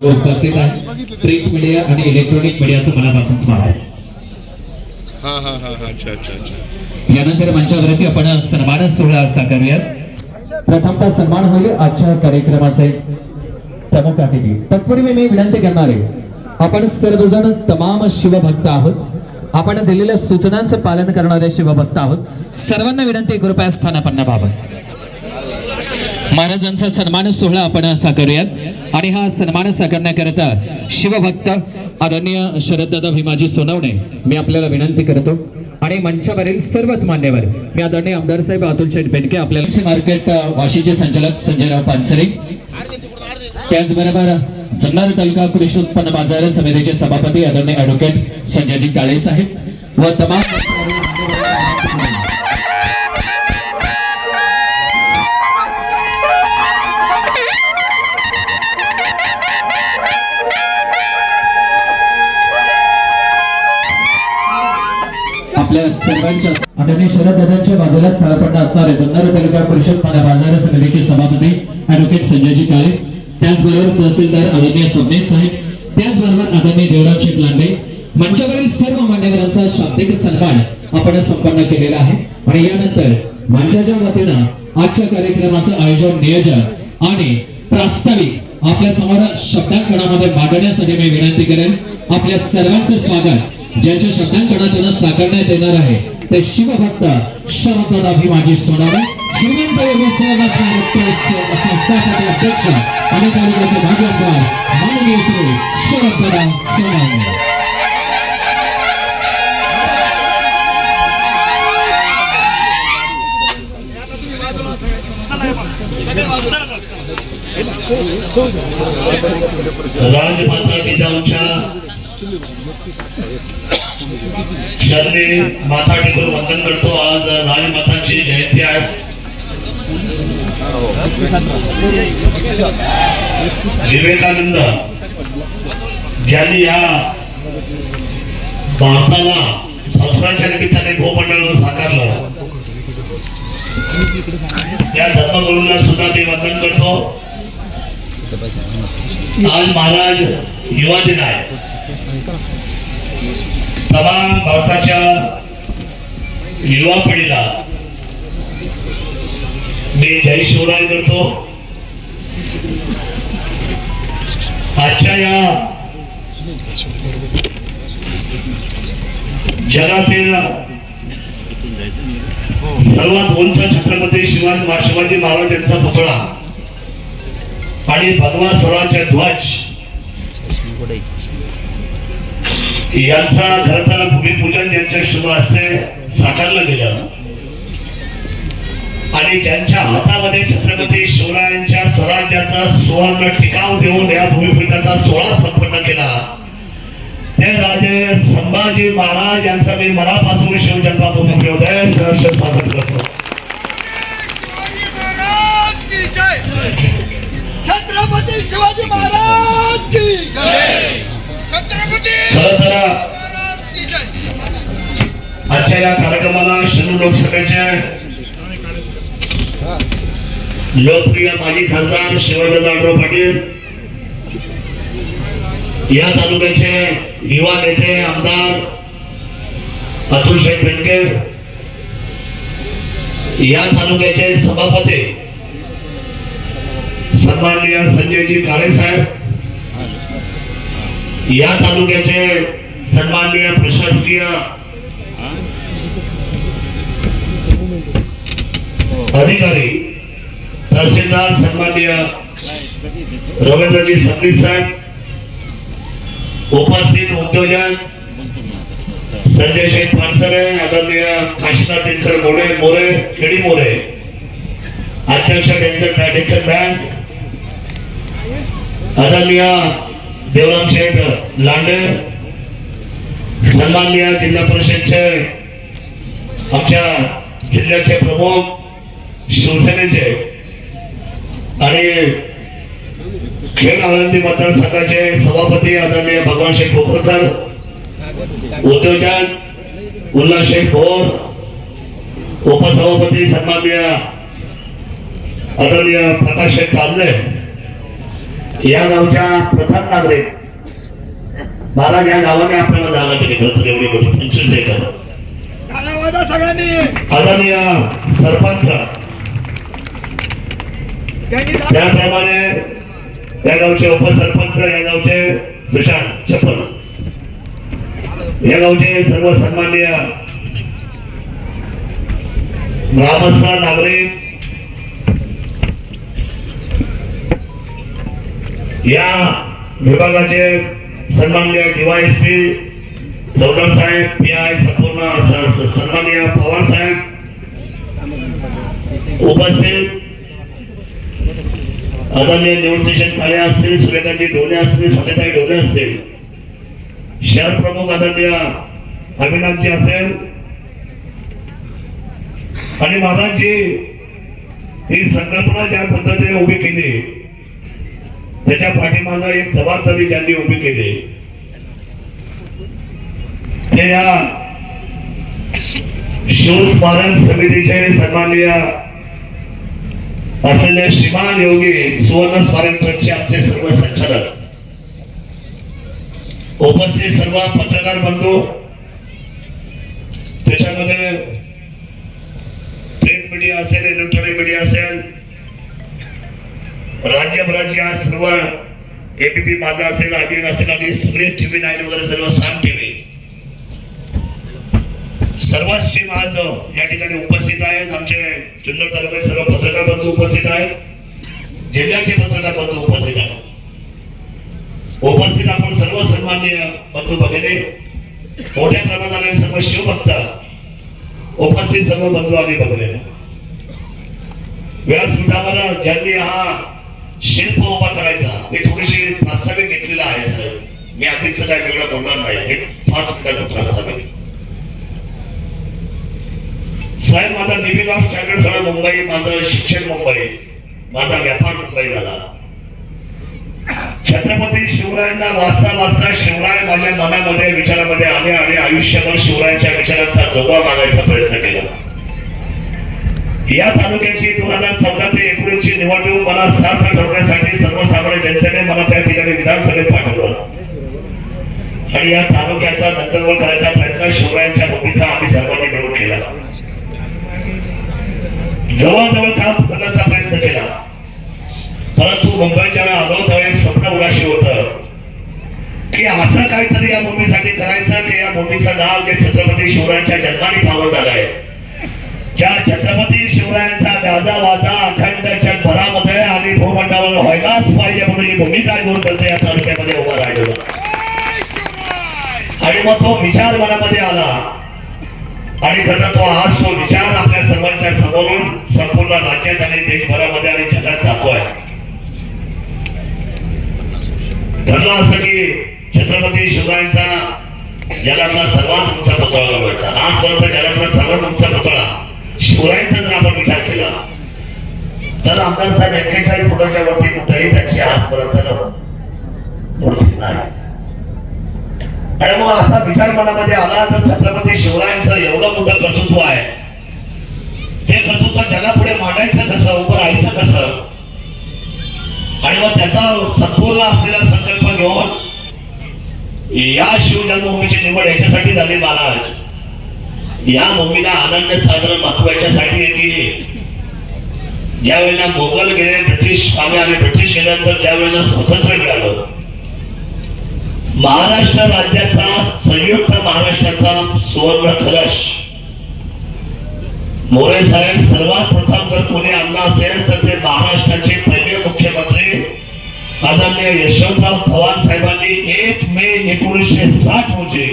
उपस्थित आहे. Print media आणि इलेक्ट्रॉनिक मीडियाचं मनापासून स्वागत हा हा हा हा यानंतर मंचावरती आपण सन्मान सोहळा साकारूयात. प्रथमतः सन्मान होईल आजच्या कार्यक्रमाचे प्रमुख अतिथी. तत्पूर्वी मी विनंती करणार आहे आपण सर्वजण तमाम शिवभक्त आहोत. आपण दिलेल्या सूचनांचं पालन करणारे शिवभक्त आहोत. सर्वांना विनंती कृपया स्थानापन्न व्हावं. महाराजांचा सन्मान सोहळा आपण साकारूयात आणि हा सन्मान साकारण्याकरता शिवभक्त आदरणीय शरददादा भीमाजी सोनवणे. मी आपल्याला विनंती करतो. आणि मंचावरील सर्वच मान्यवर मी आदरणीय आमदार साहेब अतुल शेठ बेडके आपल्याला मार्केट वाशीचे संचालक संजयराव पानसरे. त्याचबरोबर जुन्नर तालुका कृषी उत्पन्न बाजार समितीचे सभापती आदरणीय ऍडव्होकेट संजयजी काळे साहेब. व तमाम आपल्या सर्वांच्या आदरणीय शरददादांच्या बाजूला स्थानापन्न असणारे जुन्नर तालुका परिषद पाण्या बाजार समितीचे सभापती ऍडव्होकेट संजयजी काळे त्याचबरोबर तहसीलदार आदरणीय सबने साहेब त्याचबरोबर आदरणीय देवराव शेठ लांडे मंचावरील सर्व मान्यवरांचा शाब्दिक सन्मान आपण संपन्न केलेला आहे. आणि यानंतर मंचाच्या वतीनं आजच्या कार्यक्रमाचं आयोजन नियोजन आणि प्रास्ताविक आपल्यासमोर शब्दांकणामध्ये मांडण्यासाठी मी विनंती करेन. आपल्या सर्वांचं स्वागत ज्यांच्या शब्दांकडे त्यांना साकारण्यात येणार आहे ते शिवभक्त शरददादा भीमाजी सोनारे श्रीमंत योगी संस्थापक अध्यक्ष आणि तालुक्याचे भाजपदार माननीय श्री शरददादा सोनारे. राजमाता जिजाऊच्या शरणी माता टेकून वंदन करतो. आज राजमातांची जयंती आहे. विवेकानंद ज्यांनी या भारताला संस्काराच्या निमित्ताने भूमंडळ साकारलं त्या धर्मगुरूंना सुद्धा मी वंदन करतो. आज महाराज युवा दिन आहे. तमाम भारताच्या युवा पिढीला मी जय शिवराय करतो. आजच्या या जगातील सर्वात उंच छत्रपती शिवाजी शिवाजी महाराज यांचा पुतळा आणि भगवा स्वराज्य ध्वज यांचा खर भूमिपूजन ज्यांच्या शुभ हस्ते साकारलं गेलं आणि ज्यांच्या हातामध्ये छत्रपती शिवरायांच्या स्वराज्याचा सुवर्ण टिकाव देऊन या भूमिपीठाचा सोहळा संपन्न केला ते राजे संभाजी महाराज यांचा मी मनापासून शिवजन्माभूमी हृदय सहर्ष स्वागत करतो. छत्रपती शिवाजी महाराज की जय! खर तर आजच्या या कार्यक्रमाला शिरूर लोकसभेचे लोकप्रिय माजी खासदार शिवाजी जाधव पाटील या तालुक्याचे युवा नेते आमदार अतुल शेठ बेनके या तालुक्याचे सभापती सन्माननीय संजयजी काळे साहेब या तालुक्याचे सन्माननीय प्रशासकीय अधिकारी, तहसीलदार, सन्माननीय रवींद्रजी सबनी साहेब, उपस्थित उद्योजक संजय शेठ पानसरे, आदरणीय काशीनाथ दिनकर मोरे मोरे, खेडी मोरे, अध्यक्ष डेंकर डेक्कन बँक आदरणीय देवराम शेठ लांडे सन्माननीय जिल्हा परिषदचे आमच्या जिल्ह्याचे प्रमुख शिवसेनेचे आणि खेड आळंदी मतदारसंघाचे सभापती आदरणीय भगवान शेख पोखरकर उद्योजक उल्हास शेख भोर उपसभापती सन्माननीय आदरणीय प्रकाश शेख कालदे या गावच्या प्रथम नागरिक. महाराज या गावाने आपल्याला जागा दिली. खरं तर एवढी मोठी पंचवीस एकर. सगळ्यांनी. आदरणीय सरपंच. त्याप्रमाणे या गावचे उपसरपंच या गावचे सुशांत चप्पल या गावचे सर्व सन्माननीय ग्रामस्थ नागरिक या विभागाचे सन्माननीय डीवायएसपी चौधर साहेब पी आय संपूर्ण सन्माननीय पवार साहेब उपस्थित आदरणीय निवडणुकीशन काळे असतील सूर्यकांती ढोले असतील स्वतःताई ढोले असतील शहर प्रमुख आदरणीय अविनाथजी असेल आणि महाराजजी ही संकल्पना ज्या पद्धतीने उभी केली त्याच्या पाठीमागं एक जबाबदारी त्यांनी उभी केली. ते या शिवस्मारक समितीचे सन्माननीय असलेले श्रीमान योगी सुवर्ण स्मारक ट्रस्टचे आमचे सर्व संचालक. उपस्थित सर्व पत्रकार बंधू त्याच्यामध्ये प्रिंट मीडिया असेल इलेक्ट्रॉनिक मीडिया असेल राज्यभराची आज सर्व एबीपी माझा असेल आयबीएन असेल आणि सगळे टीव्ही नाईन वगैरे सर्व साम टीव्ही सर्व श्री आज या ठिकाणी उपस्थित आहेत. आमचे जुन्नर तालुक्यात सर्व पत्रकार बंधू उपस्थित आहेत. जिल्ह्याचे पत्रकार बंधू उपस्थित आहेत. उपस्थित आपण सर्व सन्मान्य बंधू भगिनी मोठ्या प्रमाणात सर्व शिवभक्त उपस्थित सर्व बंधू आणि भगिनी. व्यासपीठावर ज्यांनी हा शिल्प उभा करायचा. हे थोडीशी प्रास्ताविक घेतलेलं आहे साहेब मी आधीच काय वेगळं बोलणार नाही. हे पाच मिनिटाचं प्रास्ताविक साहेब माझा लिव्हिंग ऑफ स्टँडर्ड झाला मुंबई. माझं शिक्षण मुंबई. माझा व्यापार मुंबई झाला. छत्रपती शिवरायांना वाचता वाचता शिवराय माझ्या मनामध्ये विचारामध्ये आले आणि आयुष्यभर शिवरायांच्या विचारांचा जोगा मागायचा प्रयत्न केला. या तालुक्याची दोन हजार चौदा ते एकोणीसची निवडणूक मला सार्थ ठरवण्यासाठी सर्वसामान्य जनतेने मला त्या ठिकाणी विधानसभेत पाठवलं. आणि या तालुक्याचा नंतरवर करायचा प्रयत्न शिवरायांच्या भूमीचा आम्ही सर्वांनी मिळून केला. जवळजवळ काम करण्याचा प्रयत्न केला. परंतु मुंबईत ज्यावेळी आलो त्यावेळी स्वप्न उराशी होत की असं काहीतरी या भूमीसाठी करायचं की या भूमीचं नाव जे छत्रपती शिवरायांच्या जन्माने पावत आलंय ज्या छत्रपती शिवरायांचा गाजा वाजा अखंड जगभरामध्ये आणि भूमंडळावर व्हायलाच पाहिजे म्हणून ही भूमिका घेऊन करते या तालुक्यामध्ये उभा राहिलेला. आणि मग तो विचार मनामध्ये आला. आणि खरं तो आज तो विचार आपल्या सर्वांच्या समोरून संपूर्ण राज्यात आणि देशभरामध्ये आणि जगात जातोय. ठरलं असं की छत्रपती शिवरायांचा जगातला सर्वात उंचा पुतळा बनवायचा. आजपर्यंत जगातला सर्वात उंचा पुतळा शिवरायांचा जर आपण विचार केला तर आमदार साहेब एक्केचाळीस फुटाच्या वरती कुठेही त्यांची आजपर्यंत हो. मूर्ती नाही. आणि मग असा विचार मनामध्ये आला तर छत्रपती शिवरायांचं एवढं मोठं कर्तृत्व आहे. ते कर्तृत्व जगापुढे मांडायचं कसं उभं राहायचं कसं? आणि मग त्याचा संपूर्ण असलेला संकल्प घेऊन या शिवजन्मभूमीची निवड याच्यासाठी झाली महाराज या भूमीला अनन्य साधारण महत्त्व याच्यासाठी आहे ज्या वेळेला मोगल गेले ब्रिटिश आले आणि ब्रिटिश गेल्यानंतर ज्या वेळेला स्वातंत्र्य मिळालं महाराष्ट्र राज्याचा संयुक्त महाराष्ट्राचा सुवर्ण कलश. मोरे साहेब सर्वात प्रथम जर कोणी आणला असेल तर ते महाराष्ट्राचे पहिले मुख्यमंत्री आदरणीय यशवंतराव चव्हाण साहेबांनी एक मे एकोणीसशे साठ रोजी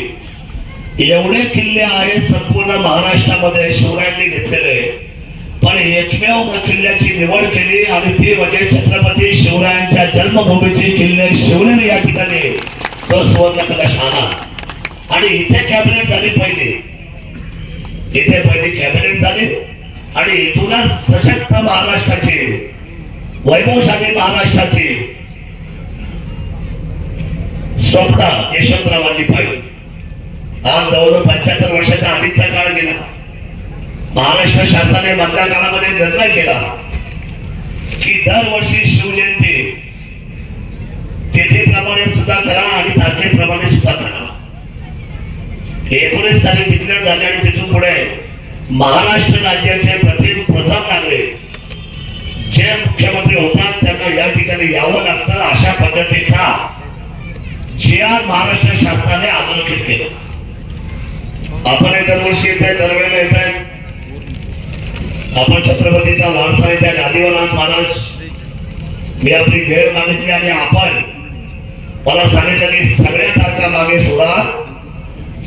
एवढे किल्ले आहेत संपूर्ण महाराष्ट्रामध्ये शिवरायांनी घेतलेले. पण एकमेव किल्ल्याची निवड केली आणि ती म्हणजे छत्रपती शिवरायांच्या जन्मभूमीची किल्ले शिवनेरी या ठिकाणी. तो सुवर्ण कलश आणा आणि इथे कॅबिनेट झाली पहिली. इथे पहिली कॅबिनेट झाली. आणि इथूनच सशक्त महाराष्ट्राची वैभवशाली महाराष्ट्राची स्वप्न यशवंतरावांनी पाहिली. आज जवळजवळ पंच्याहत्तर वर्षाचा आधीचा काळ गेला. महाराष्ट्र शासनाने मधल्या काळामध्ये निर्णय केला की दरवर्षी शिवजयंती तिथीप्रमाणे सुद्धा करा आणि तारखेप्रमाणे सुद्धा करा. एकोणीस तारीख डिक्लेअर झाले आणि तिथून पुढे महाराष्ट्र राज्याचे प्रथम प्रथम नागरिक जे मुख्यमंत्री होतात त्यांना या ठिकाणी यावं लागतं अशा पद्धतीचा जी आर महाराष्ट्र शासनाने अधोरेखित केलं. आपण दरवर्षी येत आहे दरवेळेला येत आहे आपण छत्रपतीचा वारसा आहे त्या गादीवर महाराज. मी आपली वेळ मागितली आणि आपण मला सांगितलं की सगळ्या तारखा मागे सोडा.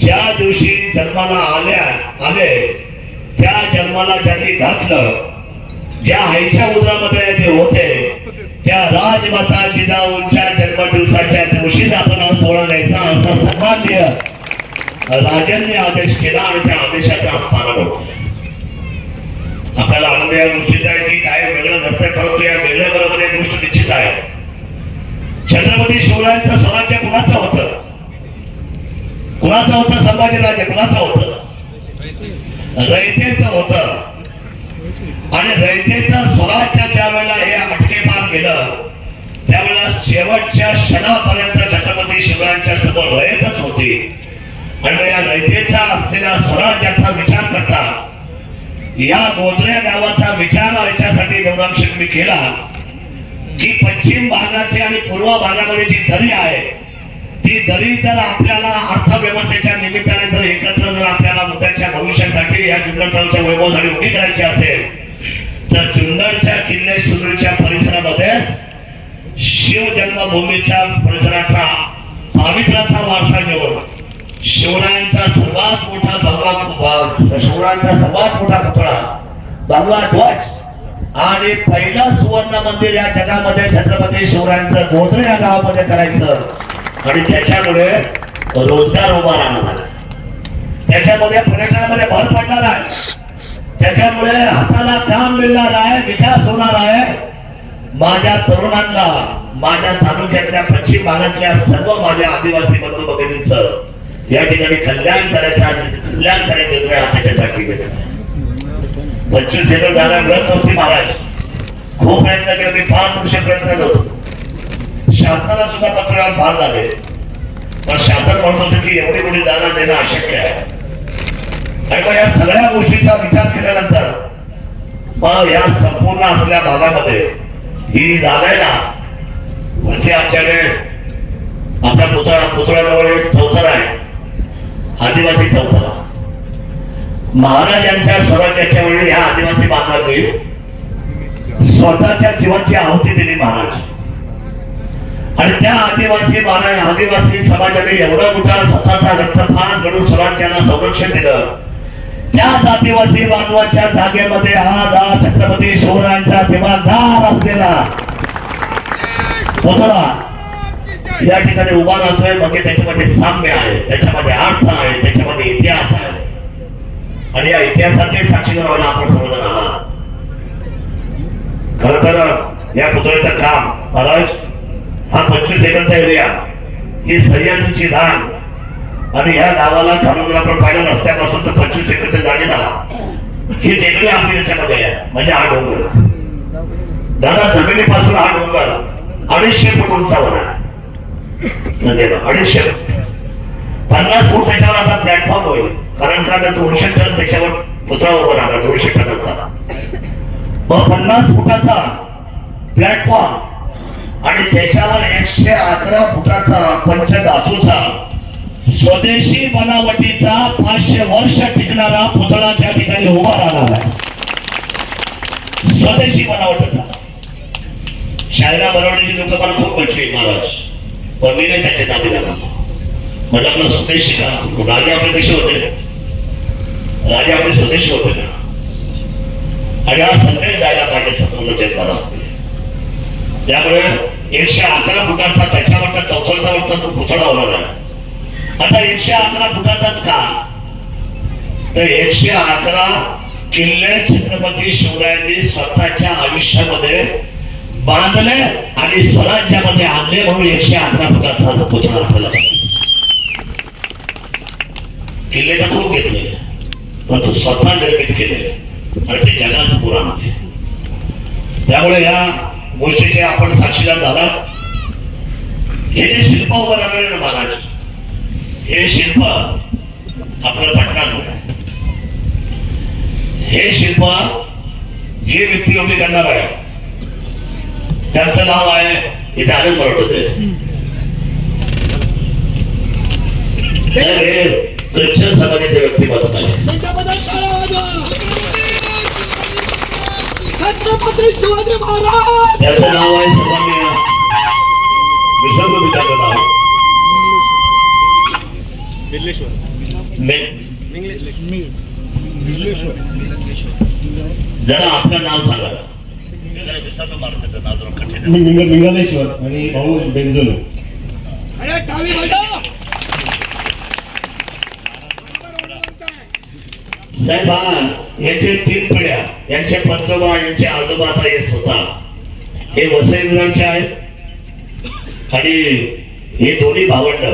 ज्या दिवशी जन्माला आल्या आले त्या जन्माला ज्यांनी घातलं ज्या आईच्या उदरामध्ये ते होते त्या राजमाता जिजाऊंच्या जन्मदिवसाच्या दिवशीच आपण हा सोहळा घ्यायचा असा सन्माननीय राजांनी आदेश केला आणि त्या आदेशाचं आपण पालन होतो. आपल्याला आनंद या गोष्टीचा आहे की काय वेगळं घडतंय परंतु या वेगळ्या बरोबर एक गोष्ट निश्चित आहे. छत्रपती शिवरायांचं स्वराज्य कुणाचं होतं? कुणाचं होतं? संभाजीराजे कुणाचं होतं? रयतेचं होतं. आणि रयतेचं स्वराज्य ज्या वेळेला हे अटके पार केलं त्यावेळेला शेवटच्या क्षणापर्यंत छत्रपती शिवरायांच्या समोर रयतच होती. आणि या रयतेचा असलेल्या स्वराज्याचा विचार करता या गोत्र्या गावाचा विचार याच्यासाठी देवराम शेट्टी केला की पश्चिम भागाचे आणि पूर्व भागामध्ये जी दरी आहे ती दरी जर आपल्याला अर्थव्यवस्थेच्या निमित्ताने जर एकत्र जर आपल्याला मुद्द्याच्या भविष्यासाठी या जुन्नरच्या वैभवासाठी उभी करायची असेल तर जुन्नरच्या किल्ले शिवरीच्या परिसरामध्ये शिवजन्मभूमीच्या परिसराचा पावित्र्याचा वारसा घेऊन शिवरायांचा सर्वात मोठा भगवा शिवरायांचा सर्वात मोठा पुतळा भगवा ध्वज. आणि पहिलं सुवर्ण मंदिर या जगामध्ये छत्रपती शिवरायांचं गोत्रे या गावामध्ये करायचं. आणि त्याच्यामुळे रोजगार उभा राहणार त्याच्यामध्ये पर्यटनामध्ये भर पडणार आहे. त्याच्यामुळे हाताला काम मिळणार आहे विकास होणार आहे. माझ्या तरुणांना माझ्या तालुक्यातल्या पश्चिम भागातल्या सर्व माझ्या आदिवासी बंधू भगिनींचं या ठिकाणी कल्याण करायचा कल्याणकारी निर्णय हा त्याच्यासाठी घेतला. पंचवीस एकर जागा मिळत नव्हती महाराज. खूप प्रयत्न केले मी पाच वर्ष प्रयत्न करतो. शासनाला सुद्धा पत्र फार झाले. पण शासन म्हणत होतं की एवढी मोठी जागा देणं अशक्य आहे. आणि मग या सगळ्या गोष्टीचा विचार केल्यानंतर मग या संपूर्ण असलेल्या भागामध्ये ही जागा आहे ना वरती आमच्याकडे आपल्या पुतळा पुतळ्याजवळ एक चौथर आदिवासी चौथरा महाराजांच्या स्वराज्याच्या वेळी या आदिवासी बांधवांनी स्वतःच्या जीवाची आहुती दिली महाराज. आणि त्या आदिवासी महाराज आदिवासी समाजाने एवढा मोठा स्वतःचा रक्तपात घडून स्वराज्याला संरक्षण दिलं. त्याच आदिवासी बांधवाच्या जागेमध्ये आज हा छत्रपती शिवरायांचा दिवाणदार असलेला पुतळा या ठिकाणी उभा राहतोय म्हणजे त्याच्यामध्ये साम्य आहे त्याच्यामध्ये अर्थ आहे त्याच्यामध्ये इतिहास आहे. आणि या इतिहासाचे साक्षीदार व्हायला आपण समजून आला खर तर या पुतळ्याचं काम महाराज हा पंचवीस एकरचा एरिया ही सह्याद्रीची रान आणि या गावाला खालून जर आपण पाहिलं रस्त्यापासून तर पंचवीस एकरच्या जागेला ही टेकडी आपली याच्यामध्ये आहे म्हणजे हा डोंगर. दादा जमिनीपासून हा डोंगर अडीचशे फूट उंचावर आहे. अडीचशे पन्नास फूट त्याच्यावर आता प्लॅटफॉर्म होईल. कारण का आता दोनशे टन त्याच्यावर पुतळा उभा राहणार दोनशे टनाचा. मग पन्नास फुटाचा प्लॅटफॉर्म आणि त्याच्यावर एकशे अकरा फुटाचा पंचधातूचा स्वदेशी बनावटीचा पाचशे वर्ष टिकणारा पुतळा त्या ठिकाणी उभा राहणार आहे. स्वदेशी बनावटीचा. शाळेला बनवण्याची लोक मला खूप म्हटली महाराज. पण मी नाही त्याच्या नादी लागलो. म्हटलं आपलं स्वदेशी का राजे आपले कसे होते. राजे आपले स्वदेशी होते. का आणि हा संदेश जायला पाहिजे संपूर्ण जगभरामध्ये त्यामुळे एकशे अकरा फुटाचा त्याच्यावरचा चौथरचा तो पुतळा होणार आहे. आता एकशे अकरा फुटाचाच का? तर एकशे अकरा किल्ले छत्रपती शिवरायांनी स्वतःच्या आयुष्यामध्ये बांधले आणि स्वराज्यामध्ये आणले म्हणून एकशे अकरा फुटाचा पुतळा आपल्याला. किल्ले तर खूप घेतले पण तो स्वतः निर्मित केले. आणि ते जगाच पुरा त्यामुळे या गोष्टीचे आपण साक्षीदार झाला हे जे शिल्प उभं राहणार ना महाराज हे शिल्प आपल्याला पटणार हे शिल्प जे व्यक्ती उभी करणार आहे त्यांचं नाव आहे इथे आलेच मला वाटत साहेब हे ख्रिश्चन समाजाचे व्यक्तिमत्व आहे. शिवाजी महाराज! त्याचं नाव आहे सर्वांनी विसरलो मी त्याचं नाव मे- जरा आपलं नाव सांगा. मी आणि भाऊ बेंजोलो. अरे टाळी वाजवा. साहेब हा याचे तीन पिढ्या यांचे पंजोबा यांचे आजोबा आता हे स्वतः. हे वसई विरारचे आहेत. आणि हे दोन्ही भावंड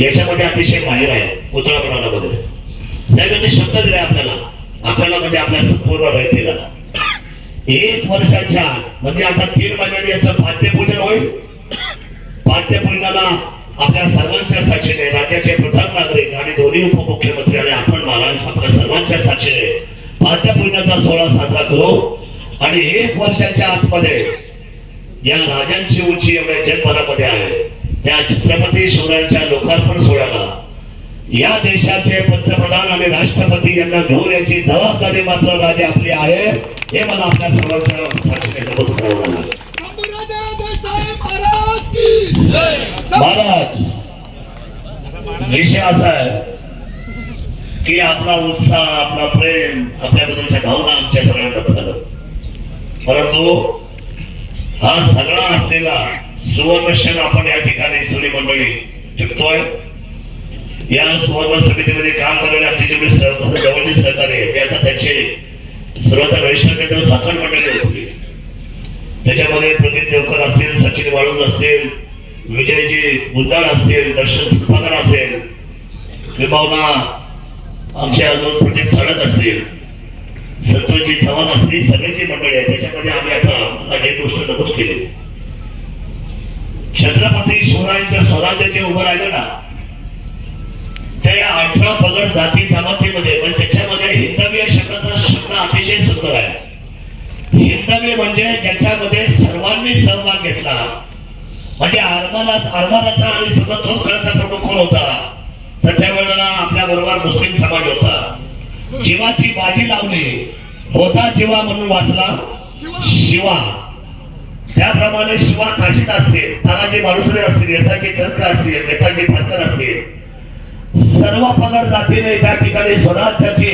याच्यामध्ये अतिशय माहीर आहे पुतळा बनवण्यामध्ये. साहेब यांनी शब्द दिलाय आपल्याला. आपल्याला म्हणजे आपल्या संपूर्ण रयतेला एक वर्षाच्या म्हणजे आता तीन महिन्याने याचं पाद्यपूजन होईल. पाद्यपूजनाला आपल्या सर्वांच्या साक्षीने राज्याचे प्रथम नागरिक आणि दोन्ही उपमुख्यमंत्री आणि आपण महाराज आपल्या सर्वांच्या साक्षीने पाद्यपूजनाचा सोहळा साजरा करू. आणि एक वर्षाच्या आतमध्ये या राजांची उंची एवढ्या जगभरामध्ये आहे. त्या छत्रपती शिवरायांच्या लोकार्पण सोहळ्या या देशाचे पंतप्रधान आणि राष्ट्रपती यांना घेऊन याची जबाबदारी मात्र राजे आपली आहे. हे मला आपल्या सर्वांच्या साक्षीने नमूद करावं लागेल महाराज महाराज विषय असा आहे की आपला उत्साह आपला प्रेम आपल्याबद्दलच्या भावना आमच्या सगळ्यांना झालं. परंतु हा सगळा असलेला सुवर्ण क्षण आपण या ठिकाणी सगळी मंडळी टिकतोय. या सुवर्ण समितीमध्ये काम करणारे आपले जेवढे जवळचे सहकार आहे ते आता त्याचे सर्वात वरिष्ठ साखर मंडळी होती. त्याच्यामध्ये प्रदीप देवकर असतील सचिन वाळूज असतील विजयजी मुद्दाळ असतील दर्शन फुटपाकर असेल किंबहुना आमचे अजून प्रदीप चाळक असतील संतोषजी चव्हाण असतील सगळी जी मंडळी आहे त्याच्यामध्ये आम्ही आता मला एक गोष्ट नमूद केली. छत्रपती शिवरायांचं स्वराज्य जे उभं राहिलं ना त्या अठरा पगड जाती जमातीमध्ये म्हणजे त्याच्यामध्ये हिंदवीय शब्दाचा शब्द अतिशय सुंदर आहे. हिंदवी म्हणजे ज्याच्यामध्ये सर्वांनी सहभाग घेतला. म्हणजे आरमाला आरमाराचा आणि सतत करायचा प्रमुख कोण होता? तर त्यावेळेला आपल्या बरोबर मुस्लिम समाज होता. जीवाची बाजी लावली. होता जीवा म्हणून वाचला शिवा. त्याप्रमाणे शिवा काशीत असतील तानाजी मालुसरे असतील यसाची कर्क असतील नेताजी पालकर असतील. सर्व पगड जातीने त्या ठिकाणी स्वराज्याची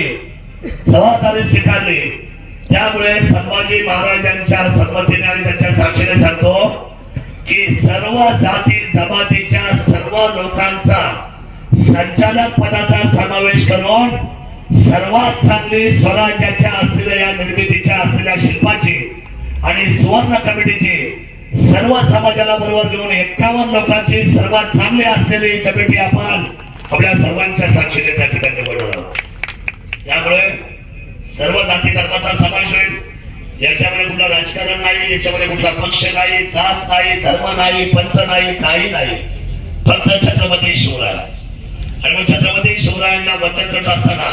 जबाबदारी स्वीकारली. त्यामुळे संभाजी महाराजांच्या संमतीने आणि त्यांच्या साक्षीने सांगतो की सर्व जाती जमातीच्या सर्व लोकांचा संचालक पदाचा समावेश करून सर्वात चांगली स्वराज्याच्या असलेल्या या निर्मितीच्या असलेल्या शिल्पाची आणि सुवर्ण कमिटीची सर्व समाजाला बरोबर घेऊन एकावन्न लोकांची सर्वात चांगली असलेली कमिटी आपण आपल्या सर्वांच्या साक्षीने त्या ठिकाणी बनवणार त्यामुळे सर्व जाती धर्माचा समावेश होईल. याच्यामध्ये कुठलं राजकारण नाही याच्यामध्ये कुठला पक्ष नाही जात नाही धर्म नाही पंथ नाही काही नाही. फक्त छत्रपती शिवराय. आणि मग छत्रपती शिवरायांना वंदन करत असताना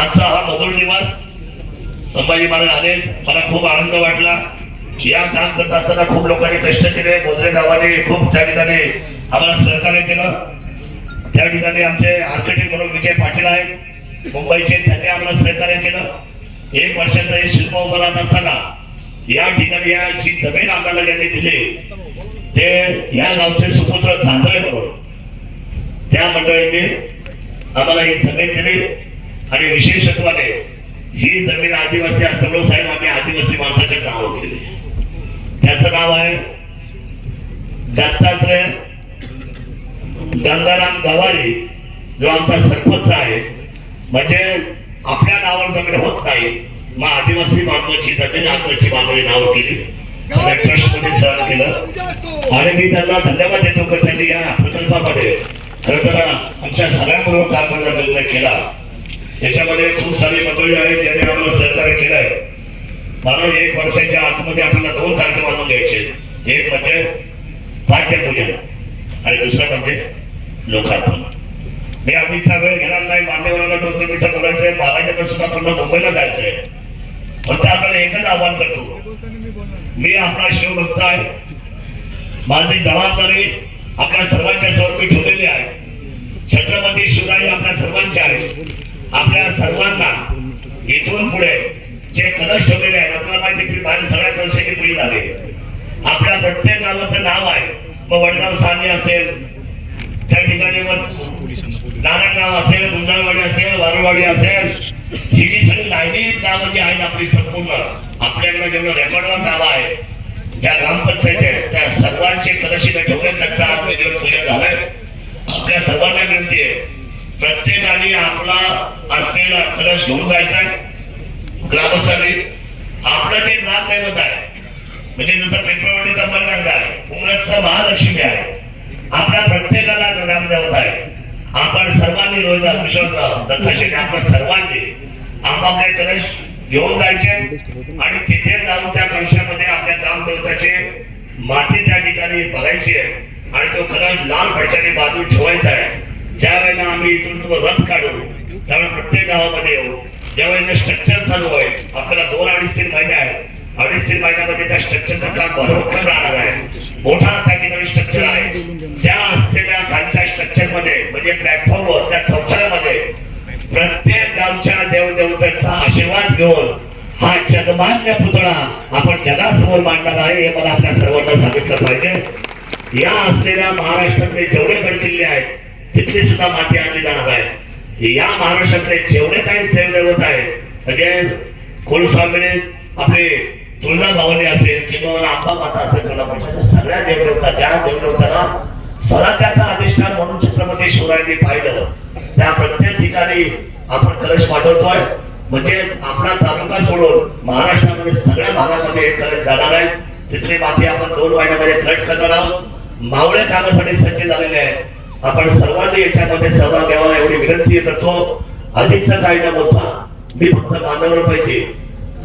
आजचा हा मधुर दिवस संभाजी महाराज आले. मला खूप आनंद वाटला या काम करत असताना खूप लोकांनी कष्ट केले. गोदरे गावाने खूप त्या ठिकाणी आम्हाला सहकार्य केलं. त्या ठिकाणी आमचे आर्किटेक्ट म्हणून विजय पाटील आहेत. मुंबईचे त्यांनी आम्हाला सहकार्य केलं. एक वर्षाचं हे शिल्प उभं राहत असताना या ठिकाणी या जी जमीन आम्हाला त्यांनी दिली ते या गावचे सुपुत्र झांजळे म्हणून त्या मंडळींनी आम्हाला ही जमीन दिली. आणि विशेषत्वाने ही जमीन आदिवासी असल्यामुळे साहेब आम्ही आदिवासी माणसाचे नाव केले त्याचं नाव आहे दत्तात्रय गंगाराम गवारी जो आमचा सरपंच आहे म्हणजे आपल्या नावावर जमीन होत नाही. मग आदिवासी बांधवाची जमीन आदिवासी बांधवाची नाव केली. ट्रस्टमध्ये सहन केलं. आणि मी त्यांना धन्यवाद देतो की त्यांनी या प्रकल्पामध्ये खरं तर आमच्या सगळ्यांबरोबर काम करण्याचा निर्णय केला. त्याच्यामध्ये खूप सारी मंडळी आहेत ज्यांनी आम्हाला सहकार्य केलंय. मला एक वर्षाच्या आतमध्ये आपल्याला दोन कार्यक्रम आणून घ्यायचे एक म्हणजे पाठ्यपूजन आणि दुसरं म्हणजे लोकार्पण. मी अधिकचा वेळ घेणार नाही मान्यवरांना दोन तीन बोलायचंय महाराजांना सुद्धा पुन्हा मुंबईला जायचंय. फक्त आपल्याला एकच आव्हान करतो. मी आपला शिवभक्त आहे. माझी जबाबदारी आपल्या सर्वांच्या समोर मी ठेवलेली आहे. छत्रपती शिवराय आपल्या सर्वांचे आहे. आपल्या सर्वांना इथून पुढे जे कलश ठेवलेले आहेत आपल्याला माहिती की बाहेर सगळ्या कलशाची पुढे झाली. आपल्या प्रत्येक गावाचं नाव आहे. मग वडगाव साने असेल त्या ठिकाणी मग नारायणगाव असेल गुंजाळवाडी असेल वारुवाडी असेल ही जी सगळी लाईनी गावं जी आहेत आपली संपूर्ण आपल्याकडे जेवढं रेकॉर्डवर गावं आहे ज्या ग्रामपंचायत आहेत त्या सर्वांचे कलशित ठेवले त्यांचा आज विधिवत पूजा झालाय. आपल्या सर्वांना विनंती आहे प्रत्येकाने आपला असलेला कलश घेऊन जायचा आहे. ग्रामस्थांनी आपलं जे ग्रामदैवत आहे म्हणजे जसं पेट्रोलवाडीचा मलगंगा आहे उमरटचा महालक्ष्मी आहे. आपल्या प्रत्येकाला ग्रामदेवत आहे. आपण सर्वांनी रोहित विश्वासराव दत्ताशेठ आपण सर्वांनी आपापले कलश घेऊन जायचे आणि तिथे जाऊन त्या कलशामध्ये आपल्या ग्रामदेवताचे माती त्या ठिकाणी बघायची आहे आणि तो कलश लाल फडक्याने बाजू ठेवायचा आहे. ज्या वेळेला आम्ही इथून तो रथ काढू त्यावेळेला प्रत्येक गावामध्ये येऊ. ज्यावेळेला स्ट्रक्चर चालू आहे आपल्याला दोन अडीच तीन महिने आहेत. अडीच तीन महिन्यामध्ये त्या स्ट्रक्चरचं काम भरभक्कम राहणार आहे. मोठा त्या ठिकाणी स्ट्रक्चर आहे. त्या असलेल्या खालच्या स्ट्रक्चरमध्ये म्हणजे प्लॅटफॉर्मवर त्या चौथऱ्यामध्ये प्रत्येक गावच्या देवदेवतांचा आशीर्वाद घेऊन हा जगमान्य पुतळा आपण जगासमोर मांडणार आहे हे मला आपल्या सर्वांना सांगितलं पाहिजे. या असलेल्या महाराष्ट्रातले जेवढे गडकिल्ले आहेत तिथली सुद्धा माती आणली जाणार आहे. या महाराष्ट्रातले जेवढे काही देवदेवत आहेत म्हणजे कुलस्वामीने आपले तुळजाभवानी असेल किंवा आंबा माता असेल कोल्हापूरच्या सगळ्या देवदेवता ज्या देवदेवताला स्वराज्याचा अधिष्ठान म्हणून छत्रपती शिवरायांनी पाहिलं त्या प्रत्येक ठिकाणी आपण कलश पाठवतोय. म्हणजे आपला तालुका सोडून महाराष्ट्रामध्ये सगळ्या भागामध्ये हे कलश जाणार आहे. तिथली माती आपण दोन महिन्यामध्ये कलेक्ट करणार आहोत. मावळे कामासाठी सज्ज झालेले आहेत आपण सर्वांनी याच्यामध्ये सहभाग घ्यावा एवढी विनंती करतो. अधिकचा काही न बोलता मी फक्त मान्यवरांपैकी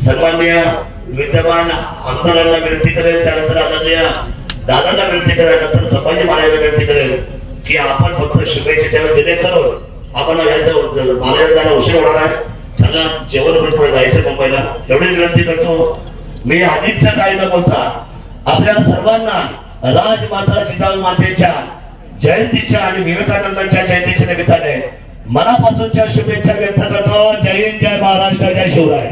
सन्मान्य विद्यमान आमदारांना विनंती करेल त्यानंतर आदरणीय दादांना विनंती करेल नंतर संभाजी महाराजांना विनंती करेल की आपण फक्त शुभेच्छा द्यावे जेणेकरून आपण याचं महाराजांना उशीर होणार आहे त्यांना जेवण करून पुढे जायचं मुंबईला. एवढी विनंती करतो. मी अधिकचं काय न बोलता आपल्या सर्वांना राजमाता जिजाऊ मातेच्या जयंतीच्या आणि विवेकानंदांच्या जयंतीच्या निमित्ताने मनापासूनच्या शुभेच्छा व्यक्त करतो. जय हिंद जय महाराष्ट्र जय शिवराय.